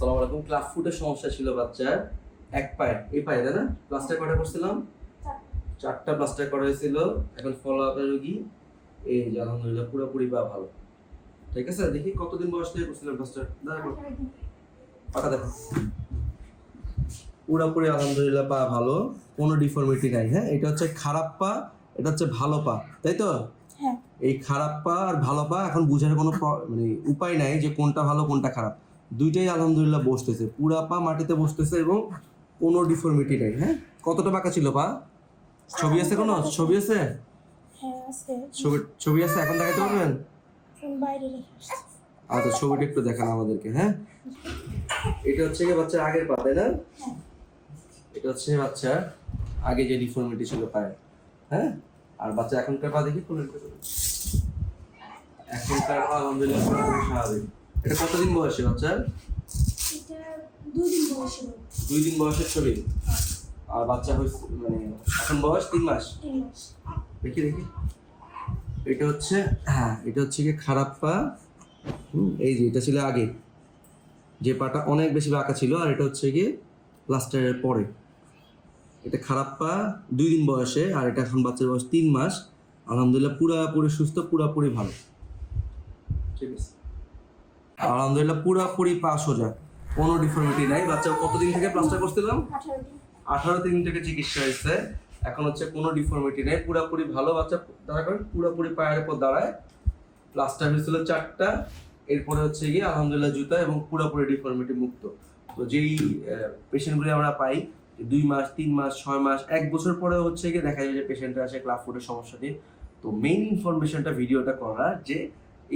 সালাম আলাইকুম। ফুটের সমস্যা ছিল বাচ্চার। এক পায়ে এই পায়ে তাই না? প্লাস্টার কটা করছিলাম? চারটা। প্লাস্টার করা হয়েছিল। এখন ফলো আপের রোগী। এই যে আলহামদুলিল্লাহ পুরোপুরি পা ভালো। ঠিক আছে? দেখি কতদিন বয়স থেকে প্লাস্টার পাটা দেখো। পুরোপুরি আলহামদুলিল্লাহ পা ভালো। কোনো ডিফর্মিটি নাই হ্যাঁ? এটা হচ্ছে খারাপ পা এটা হচ্ছে ভালো পা তাই তো? হ্যাঁ। এই খারাপ পা আর ভালো পা এখন বুঝার কোনো মানে উপায় নাই যে কোনটা ভালো কোনটা খারাপ। দুইটাই আলহামদুলিল্লাহ বসতেছে। পুরা পা মাটিতে বসতেছে এবং কোনো ডিফর্মিটি নেই হ্যাঁ? কতটা বাঁকা ছিল পা? ছবি আছে কোনো? ছবি আছে? হ্যাঁ ছবি ছবি আছে? এখন দেখাতে পারবেন। আচ্ছা ছবিটা একটু দেখান আমাদেরকে হ্যাঁ? এটা হচ্ছে কি বাচ্চার আগের পা তাই না? হ্যাঁ। এটা হচ্ছে বাচ্চার আগে যে ডিফর্মিটি ছিল পায়ে হ্যাঁ? আর বাচ্চা এখনকার পা দেখি কোন এখনকার পা আলহামদুলিল্লাহ স্বাভাবিক। এটা কতদিন বয়সে বাচ্চার দুই দিন বয়সের ছবি আর বাচ্চা হয়েছে মানে এখন বয়স তিন মাস? দেখি দেখি। এটা হচ্ছে হ্যাঁ এটা হচ্ছে কি খারাপ পা। হুম, এই যে এটা ছিল আগে। যে পাটা অনেক বেশি বাঁকা ছিল আর এটা হচ্ছে কি প্লাস্টারের পরে। এটা খারাপ পা দুই দিন বয়সে আর এটা এখন বাচ্চার বয়স তিন মাস। আলহামদুলিল্লাহ পুরাপুরি সুস্থ পুরাপুরি ভালো। ঠিক আছে। আলহামদুলিল্লাহ পুরাপুরি পা সোজা কোনো ডিফর্মিটি নাই। বাচ্চা কতদিন থেকে প্লাস্টার করছিলাম? আঠারো দিন থেকে চিকিৎসা হয়েছে। এখন হচ্ছে কোনো ডিফর্মিটি নেই। পুরোপুরি ভালো বাচ্চা, দাঁড়া করেন, পুরোপুরি পায়ের উপর দাঁড়ায়। প্লাস্টার হয়েছিল চারটা। এরপরে হচ্ছে গিয়ে আলহামদুলিল্লাহ জুতা এবং পুরোপুরি ডিফর্মিটি মুক্ত। তো যেই পেশেন্টগুলি আমরা পাই দুই মাস, তিন মাস, ছয় মাস, এক বছর পরে হচ্ছে গিয়ে দেখা যায় যে পেশেন্টরা আসে ক্লাব ফুটের সমস্যা নিয়ে। তো মেইন ইনফরমেশনটা ভিডিওটা করা যে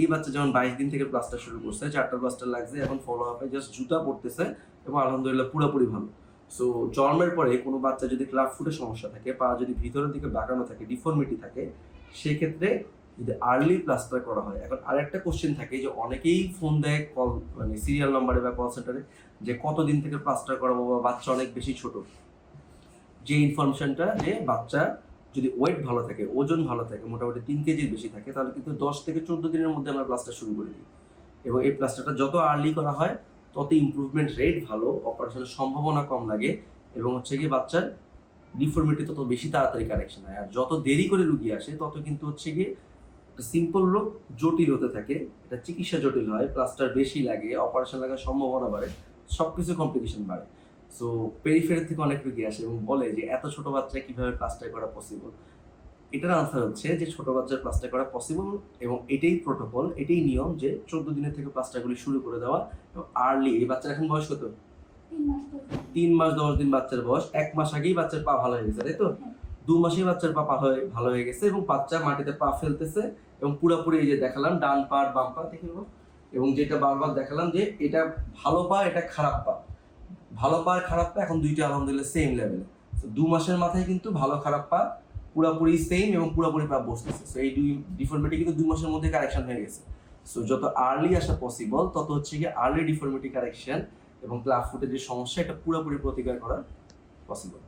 এই বাচ্চা যেমন বাইশ দিন থেকে প্লাস্টার শুরু করছে, চারটা প্লাস্টার লাগছে, এখন ফলো আপে জাস্ট জুতা পড়তেছে এবং আলহামদুলিল্লাহ পুরোপুরি ভালো। সো জন্মের পরে কোনো বাচ্চা যদি ক্লাব ফুটে সমস্যা থাকে পা যদি ভিতরের দিকে বাঁকানো থাকে ডিফর্মিটি থাকে, সেক্ষেত্রে যদি আর্লি প্লাস্টার করা হয়, এখন আরেকটা কোশ্চেন থাকে যে অনেকেই ফোন দেয় কল মানে সিরিয়াল নাম্বারে বা কল সেন্টারে যে কতদিন থেকে প্লাস্টার করাবো বা বাচ্চা অনেক বেশি ছোট? যে ইনফরমেশনটা যে বাচ্চা যদি ওয়েট ভালো থাকে, ওজন ভালো থাকে, মোটামুটি তিন কেজির বেশি থাকে, তাহলে কিন্তু দশ থেকে চোদ্দ দিনের মধ্যে আমরা প্লাস্টার শুরু করে দিই। এবং এই প্লাস্টারটা যত আর্লি করা হয়, তত ইমপ্রুভমেন্ট রেট ভালো অপারেশনের সম্ভাবনা কম লাগে, এবং হচ্ছে কি বাচ্চার ডিফর্মিটি তত বেশি তাড়াতাড়ি কারেকশন হয়। আর যত দেরি করে রুগী আসে, তত কিন্তু হচ্ছে গিয়ে সিম্পল রোগ জটিল হতে থাকে, এটা চিকিৎসা জটিল হয় প্লাস্টার বেশি লাগে অপারেশন লাগার সম্ভাবনা বাড়ে সব কিছু কমপ্লিকেশন বাড়ে। সো পেরিফেরি থেকে অনেক রুগী আসে এবং বলে যে এত ছোট বাচ্চা কীভাবে প্লাস্টার করা পসিবল এটার আনসার হচ্ছে যে ছোট বাচ্চার প্লাস্টার করা পসিবল এবং এটাই প্রোটোকল এটাই নিয়ম যে চোদ্দ দিনের থেকে প্লাস্টারগুলি শুরু করে দেওয়া এবং আর্লি এই বাচ্চার এখন বয়স কত? তিন মাস দশ দিন। বাচ্চার বয়স এক মাস আগেই বাচ্চার পা ভালো হয়ে গেছে তাই তো? হ্যাঁ। দু মাসেই বাচ্চার পা পা হয়ে ভালো হয়ে গেছে এবং বাচ্চা মাটিতে পা ফেলতেছে এবং পুরোপুরি এই যে দেখালাম ডান পা আর বাম পা দেখে এবং যেটা বারবার দেখালাম যে এটা ভালো পা এটা খারাপ পা। ভালো পা আর খারাপ পা এখন দুইটা আলহামদুলিল্লাহ সেম লেভেলে দু মাসের মাথায় কিন্তু ভালো, খারাপ পা পুরোপুরি সেম এবং পুরোপুরি পা বসতেছে। সো এই দুই ডিফর্মিটি কিন্তু দুই মাসের মধ্যে কারেকশন হয়ে গেছে। সো যত আর্লি আসা পসিবল তত হচ্ছে গিয়ে আর্লি ডিফর্মিটি কারেকশন এবং ক্লাব ফুটে যে সমস্যা, এটা পুরোপুরি প্রতিকার করা পসিবল